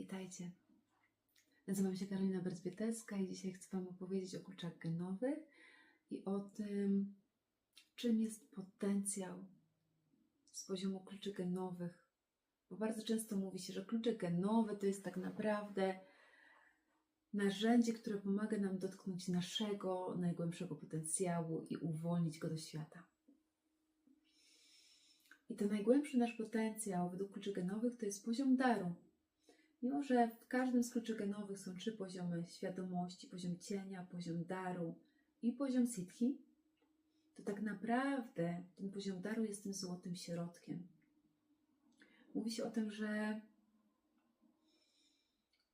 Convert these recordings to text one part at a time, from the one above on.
Witajcie. Nazywam się Karolina Berzbieteska i dzisiaj chcę Wam opowiedzieć o kluczach genowych i o tym, czym jest potencjał z poziomu kluczy genowych. Bo bardzo często mówi się, że klucze genowe to jest tak naprawdę narzędzie, które pomaga nam dotknąć naszego najgłębszego potencjału i uwolnić go do świata. I ten najgłębszy nasz potencjał według kluczy genowych to jest poziom daru. Mimo, że w każdym z kluczy genowych są trzy poziomy świadomości, poziom cienia, poziom daru i poziom siddhi, to tak naprawdę ten poziom daru jest tym złotym środkiem. Mówi się o tym, że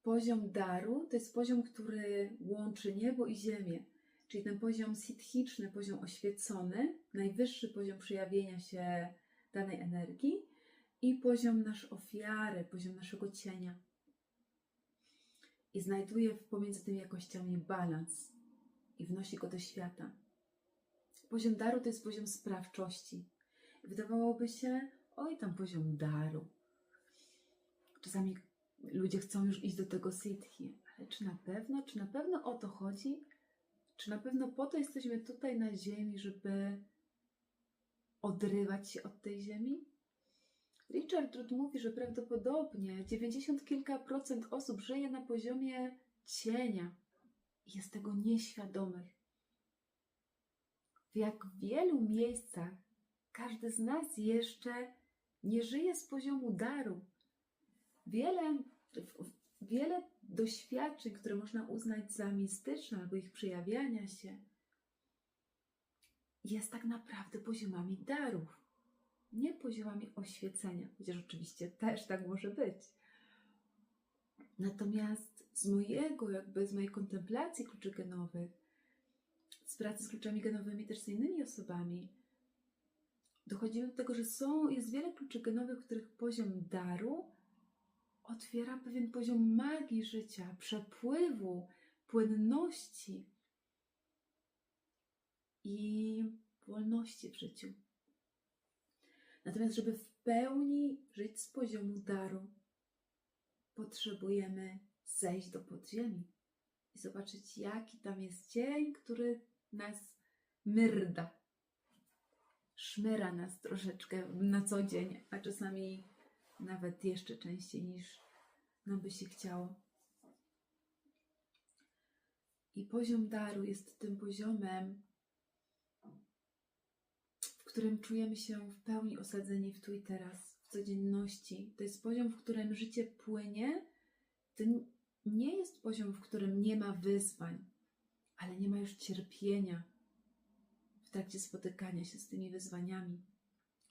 poziom daru to jest poziom, który łączy niebo i ziemię, czyli ten poziom siddhiczny, poziom oświecony, najwyższy poziom przejawienia się danej energii i poziom nasz ofiary, poziom naszego cienia. I znajduje pomiędzy tymi jakościami balans i wnosi go do świata. Poziom daru to jest poziom sprawczości. Wydawałoby się, oj, tam poziom daru. Czasami ludzie chcą już iść do tego siddhi, ale czy na pewno, czy na pewno o to chodzi? Czy na pewno po to jesteśmy tutaj na ziemi, żeby odrywać się od tej ziemi? Richard Root mówi, że prawdopodobnie 90 kilka procent osób żyje na poziomie cienia i jest tego nieświadomych. W jak wielu miejscach każdy z nas jeszcze nie żyje z poziomu daru. Wiele, wiele doświadczeń, które można uznać za mistyczne albo ich przejawiania się, jest tak naprawdę poziomami darów, nie poziomami oświecenia, chociaż oczywiście też tak może być. Natomiast z mojego, jakby z mojej kontemplacji kluczy genowych, z pracy z kluczami genowymi też z innymi osobami, dochodzimy do tego, że są, jest wiele kluczy genowych, których poziom daru otwiera pewien poziom magii życia, przepływu, płynności i wolności w życiu. Natomiast, żeby w pełni żyć z poziomu daru, potrzebujemy zejść do podziemi i zobaczyć, jaki tam jest dzień, który nas myrda, szmyra nas troszeczkę na co dzień, a czasami nawet jeszcze częściej niż nam by się chciało. I poziom daru jest tym poziomem, którym czujemy się w pełni osadzeni w tu i teraz, w codzienności. To jest poziom, w którym życie płynie. To nie jest poziom, w którym nie ma wyzwań, ale nie ma już cierpienia w trakcie spotykania się z tymi wyzwaniami.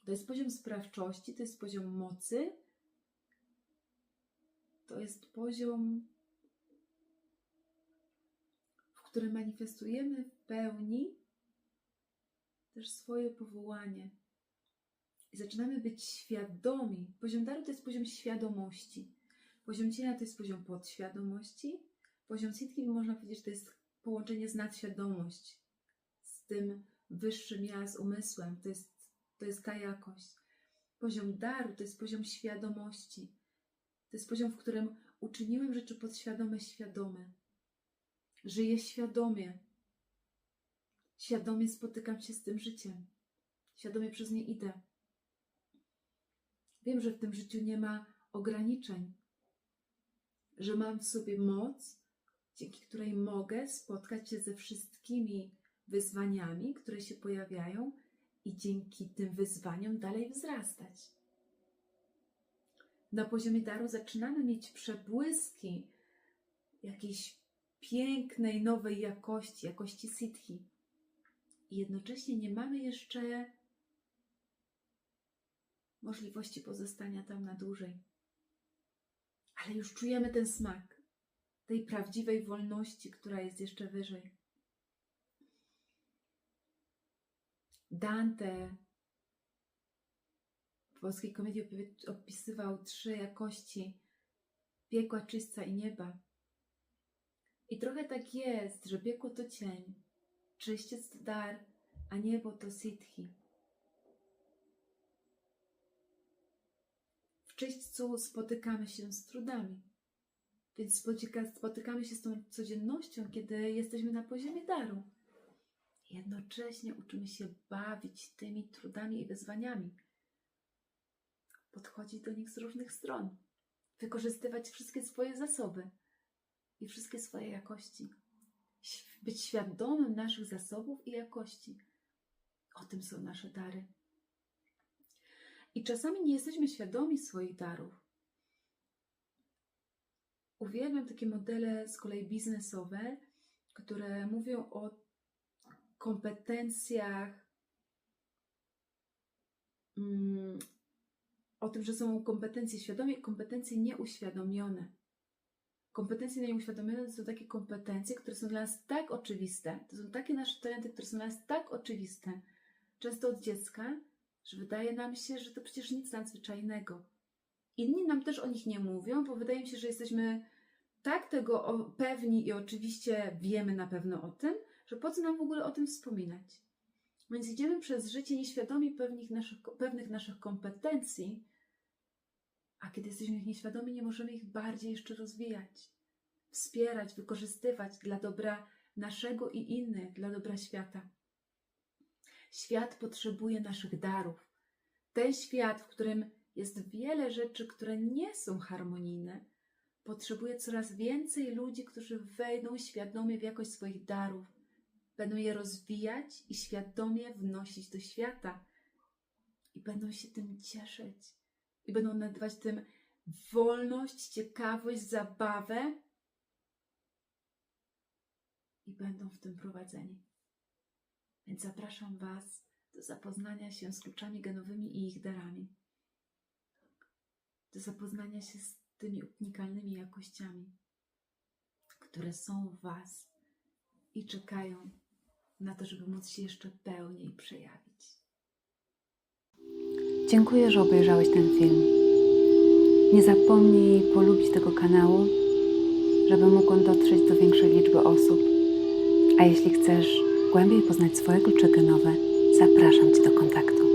To jest poziom sprawczości, to jest poziom mocy, to jest poziom, w którym manifestujemy w pełni też swoje powołanie. I zaczynamy być świadomi. Poziom daru to jest poziom świadomości. Poziom cienia to jest poziom podświadomości. Poziom sitki można powiedzieć, to jest połączenie z nadświadomość, z tym wyższym ja, z umysłem. To jest, to jest ta jakość. Poziom daru to jest poziom świadomości. To jest poziom, w którym uczyniłem rzeczy podświadome świadome. Żyję świadomie. Świadomie spotykam się z tym życiem. Świadomie przez nie idę. Wiem, że w tym życiu nie ma ograniczeń, że mam w sobie moc, dzięki której mogę spotkać się ze wszystkimi wyzwaniami, które się pojawiają i dzięki tym wyzwaniom dalej wzrastać. Na poziomie daru zaczynamy mieć przebłyski jakiejś pięknej, nowej jakości, jakości siddhi. I jednocześnie nie mamy jeszcze możliwości pozostania tam na dłużej. Ale już czujemy ten smak tej prawdziwej wolności, która jest jeszcze wyżej. Dante w polskiej komedii opisywał trzy jakości piekła, czyśćca i nieba. I trochę tak jest, że piekło to cień, czyściec to dar, a niebo to siddhi. W czyśćcu spotykamy się z trudami, Więc spotyka, spotykamy się z tą codziennością, kiedy jesteśmy na poziomie daru. Jednocześnie uczymy się bawić tymi trudami i wyzwaniami. Podchodzić do nich z różnych stron. Wykorzystywać wszystkie swoje zasoby i wszystkie swoje jakości. Być świadomym naszych zasobów i jakości. O tym są nasze dary. I czasami nie jesteśmy świadomi swoich darów. Uwielbiam takie modele z kolei biznesowe, które mówią o kompetencjach, mm, o tym, że są kompetencje świadome i kompetencje nieuświadomione. Kompetencje nieuświadomione to są takie kompetencje, które są dla nas tak oczywiste, to są takie nasze talenty, które są dla nas tak oczywiste, często od dziecka, że wydaje nam się, że to przecież nic nadzwyczajnego. Inni nam też o nich nie mówią, bo wydaje mi się, że jesteśmy tak tego pewni i oczywiście wiemy na pewno o tym, że po co nam w ogóle o tym wspominać. Więc idziemy przez życie nieświadomi pewnych naszych, pewnych naszych kompetencji, a kiedy jesteśmy ich nieświadomi, nie możemy ich bardziej jeszcze rozwijać, wspierać, wykorzystywać dla dobra naszego i innych, dla dobra świata. Świat potrzebuje naszych darów. Ten świat, w którym jest wiele rzeczy, które nie są harmonijne, potrzebuje coraz więcej ludzi, którzy wejdą świadomie w jakość swoich darów, będą je rozwijać i świadomie wnosić do świata. I będą się tym cieszyć. I będą nadawać tym wolność, ciekawość, zabawę. I będą w tym prowadzeni. Więc zapraszam Was do zapoznania się z kluczami genowymi i ich darami. Do zapoznania się z tymi unikalnymi jakościami, które są w Was i czekają na to, żeby móc się jeszcze pełniej przejawić. Dziękuję, że obejrzałeś ten film. Nie zapomnij polubić tego kanału, żeby mógł on dotrzeć do większej liczby osób. A jeśli chcesz głębiej poznać swoje klucze genowe, zapraszam Cię do kontaktu.